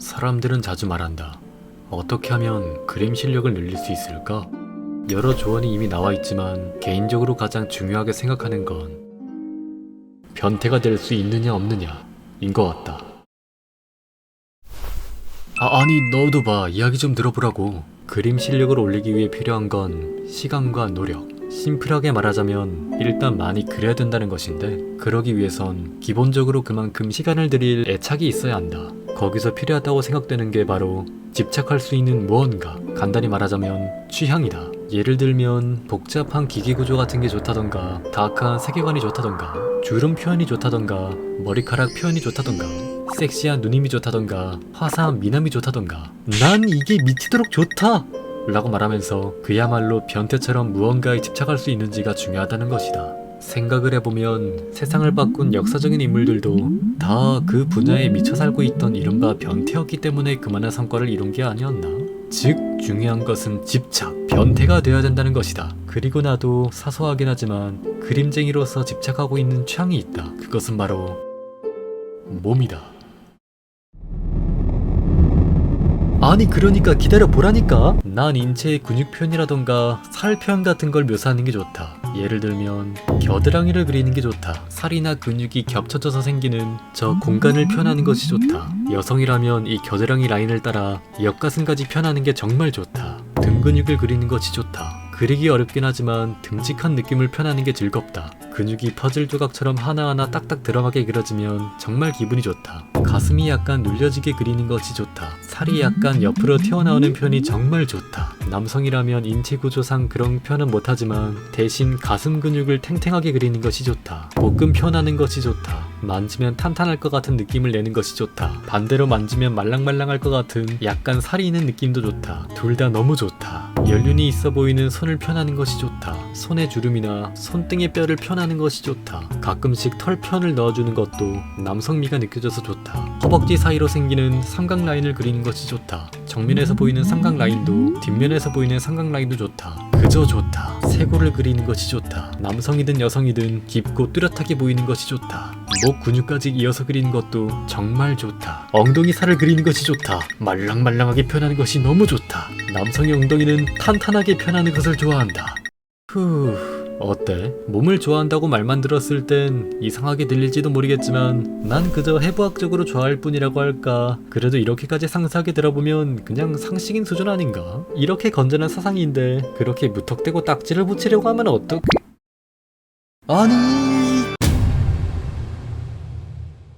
사람들은 자주 말한다. 어떻게 하면 그림 실력을 늘릴 수 있을까? 여러 조언이 이미 나와 있지만 개인적으로 가장 중요하게 생각하는 건 변태가 될 수 있느냐 없느냐인 것 같다. 아, 아니 너도 봐 이야기 좀 들어보라고 그림 실력을 올리기 위해 필요한 건 시간과 노력 심플하게 말하자면 일단 많이 그려야 된다는 것인데 그러기 위해선 기본적으로 그만큼 시간을 들일 애착이 있어야 한다. 거기서 필요하다고 생각되는 게 바로 집착할 수 있는 무언가. 간단히 말하자면 취향이다. 예를 들면 복잡한 기계 구조 같은 게 좋다던가 다크한 세계관이 좋다던가 주름 표현이 좋다던가 머리카락 표현이 좋다던가 섹시한 누님이 좋다던가 화사한 미남이 좋다던가. 난 이게 미치도록 좋다 라고 말하면서 그야말로 변태처럼 무언가에 집착할 수 있는지가 중요하다는 것이다 생각을 해보면 세상을 바꾼 역사적인 인물들도 다 그 분야에 미쳐 살고 있던 이른바 변태였기 때문에 그만한 성과를 이룬 게 아니었나? 즉 중요한 것은 집착, 변태가 되어야 된다는 것이다. 그리고 나도 사소하긴 하지만 그림쟁이로서 집착하고 있는 취향이 있다. 그것은 바로 몸이다. 아니 그러니까 기다려 보라니까. 난 인체의 근육 표현이라던가 살 표현 같은 걸 묘사하는 게 좋다. 예를 들면 겨드랑이를 그리는 게 좋다. 살이나 근육이 겹쳐져서 생기는 저 공간을 표현하는 것이 좋다. 여성이라면 이 겨드랑이 라인을 따라 옆가슴까지 표현하는 게 정말 좋다. 등 근육을 그리는 것이 좋다 그리기 어렵긴 하지만 듬직한 느낌을 표현하는 게 즐겁다. 근육이 퍼즐 조각처럼 하나하나 딱딱 들어가게 그려지면 정말 기분이 좋다. 가슴이 약간 눌려지게 그리는 것이 좋다. 살이 약간 옆으로 튀어나오는 표현이 정말 좋다. 남성이라면 인체 구조상 그런 표현은 못하지만 대신 가슴 근육을 탱탱하게 그리는 것이 좋다. 복근 표현하는 것이 좋다. 만지면 탄탄할 것 같은 느낌을 내는 것이 좋다. 반대로 만지면 말랑말랑할 것 같은 약간 살이 있는 느낌도 좋다. 둘 다 너무 좋다. 연륜이 있어 보이는 손을 표현하는 것이 좋다. 손의 주름이나 손등의 뼈를 표현하는 것이 좋다. 가끔씩 털 표현을 넣어주는 것도 남성미가 느껴져서 좋다. 허벅지 사이로 생기는 삼각 라인을 그리는 것이 좋다. 정면에서 보이는 삼각 라인도 뒷면에서 보이는 삼각 라인도 좋다. 그저 좋다. 세골을 그리는 것이 좋다. 남성이든 여성이든 깊고 뚜렷하게 보이는 것이 좋다. 목 근육까지 이어서 그리는 것도 정말 좋다. 엉덩이 살을 그리는 것이 좋다. 말랑말랑하게 표현하는 것이 너무 좋다. 남성의 엉덩이는 탄탄하게 표현하는 것을 좋아한다. 후, 어때? 몸을 좋아한다고 말만 들었을 땐 이상하게 들릴지도 모르겠지만 난 그저 해부학적으로 좋아할 뿐이라고 할까. 그래도 이렇게까지 상세하게 들어보면 그냥 상식인 수준 아닌가? 이렇게 건전한 사상인데 그렇게 무턱대고 딱지를 붙이려고 하면 어떡... 아니